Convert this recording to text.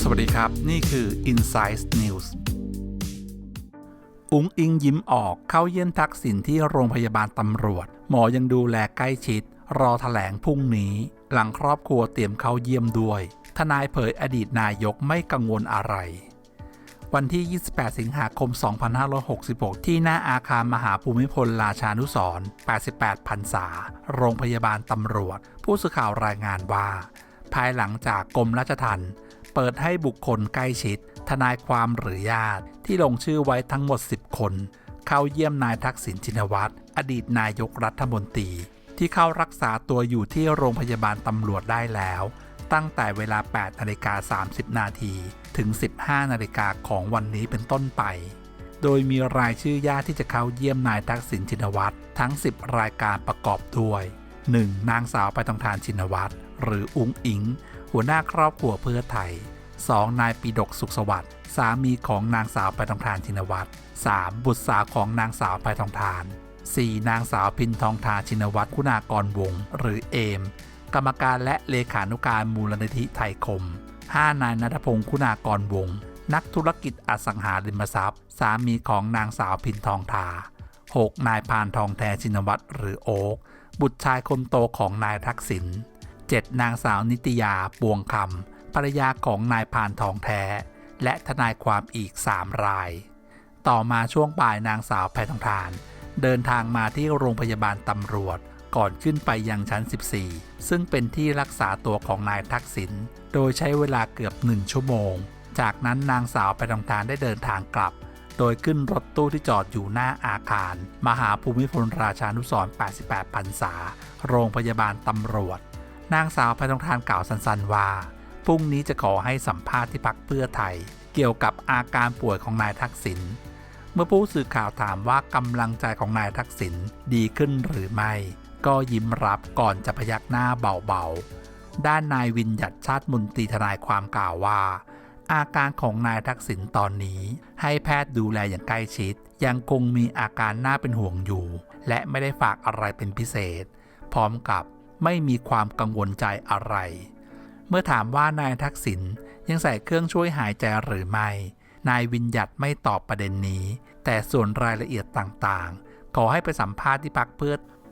สวัสดีครับ นี่คือ Insight News อุ้งอิงยิ้มออกเข้าเยี่ยมทักษิณที่โรงพยาบาลตำรวจ หมอยังดูแลใกล้ชิด รอถแถลงพรุ่งนี้ หลังครอบครัวเตรียมเข้าเยี่ยมด้วย ทนายเผยอดีตนายกไม่กังวลอะไร วันที่ 28 สิงหาคม 2566 ที่หน้าอาคารมหาภูมิพลราชานุสร88พรรษา โรงพยาบาลตำรวจ ผู้สื่อข่าวรายงานว่า ภายหลังจากกรมราชทัณฑ์เปิดให้บุคคลใกล้ชิด ทนายความหรือญาติ ที่ลงชื่อไว้ทั้งหมด 10 คน เข้าเยี่ยมนายทักษิณชินวัตรอดีตนายกรัฐมนตรี ที่เข้ารักษาตัวอยู่ที่โรงพยาบาลตำรวจได้แล้ว ตั้งแต่เวลา 8นาฬิกา30 นาทีถึง 15นาฬิกาของวันนี้เป็นต้นไป โดยมีรายชื่อญาติที่จะเข้าเยี่ยมนายทักษิณชินวัตรทั้ง 10 รายการประกอบด้วย 1. นางสาวไปตองทานชินวัตรหรืออุ้งอิง หัวหน้าครอบครัวเพื่อไทย 2. นายปีดกสุขสวัสดิ์สามีของนางสาวไปตองทานชินวัตร 3. บุตรสาวของนางสาวไปตองทาน 4. นางสาวพินทองทาชินวัตรคุณากรวงหรือเอม กรรมการและเลขานุการมูลนิธิไทยคม 5. นายนัทพงศ์คุณากรวงศ์นักธุรกิจอสังหาริมทรัพย์ สามีของนางสาวพินทองทา 6. นายพานทองแท้ชินวัตรหรือโอ๊กบุตรชายคนโตของนายทักษิณ 7. นางสาวนิตยาปวงคำภรรยาของนายพานทองแท้ และทนายความอีก 3 ราย ต่อมาช่วงบ่ายนางสาวแพทองทาน เดินทางมาที่โรงพยาบาลตำรวจ ก่อนขึ้นไปยังชั้น 14 ซึ่งเป็นที่รักษาตัวของนายทักษิณ โดยใช้เวลาเกือบหนึ่งชั่วโมง จากนั้นนางสาวแพทองทานได้เดินทางกลับ โดยขึ้นรถตู้ที่จอดอยู่หน้าอาคาร มหาภูมิพลราชานุสร88พรรษา โรงพยาบาลตำรวจ นางสาวแพทองทานกล่าวสั้นๆว่า พรุ่งนี้จะขอให้สัมภาษณ์ที่พักเพื่อไทย เกี่ยวกับอาการป่วยของนายทักษิณเมื่อผู้สื่อข่าวถามว่ากำลังใจของนายทักษิณดีขึ้นหรือไม่ ก็ยิ้มรับก่อนจะพยักหน้าเบาๆ ด้านนายวินยัดชาติมนตีทนายความกล่าวว่า อาการของนายทักษิณตอนนี้ ให้แพทย์ดูแลอย่างใกล้ชิด ยังคงมีอาการน่าเป็นห่วงอยู่ และไม่ได้ฝากอะไรเป็นพิเศษ พร้อมกับไม่มีความกังวลใจอะไร เมื่อถามว่านายทักษิณยังใส่เครื่องช่วยหายใจหรือไม่ นายวินยัดไม่ตอบประเด็นนี้ แต่ส่วนรายละเอียดต่างๆ ขอให้ไปสัมภาษณ์ที่พักเพื่อ